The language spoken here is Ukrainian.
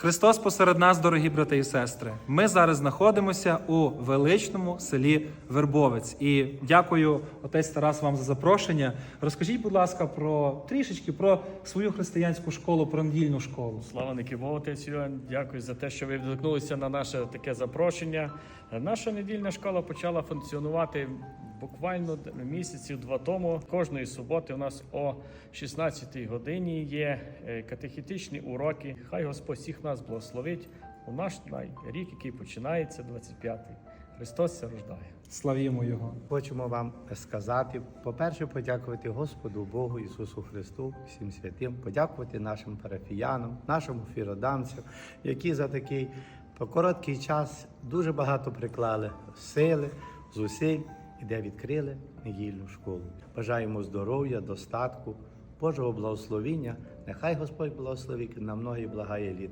Христос посеред нас, дорогі брати і сестри. Ми зараз знаходимося у величному селі Вербовець. І дякую, отець Тарас, вам за запрошення. Розкажіть, будь ласка, про трішечки про свою християнську школу, про недільну школу. Слава Богу, отець Юрій, дякую за те, що ви відгукнулися на наше таке запрошення. Наша недільна школа почала функціонувати буквально місяців два тому. Кожної суботи у нас о 16-й годині є е, катехітичні уроки. Хай Господь всіх нас благословить у наш най- рік, який починається 25-й. Христос се рождає. Славімо Його. Хочемо вам сказати, по-перше, подякувати Господу Богу Ісусу Христу, всім святим, подякувати нашим парафіянам, нашому фіродамцю, які за такий по короткий час дуже багато приклали сили, зусиль і де відкрили недільну школу. Бажаємо здоров'я, достатку, Божого благословіння. Нехай Господь благословить на многі благає літ.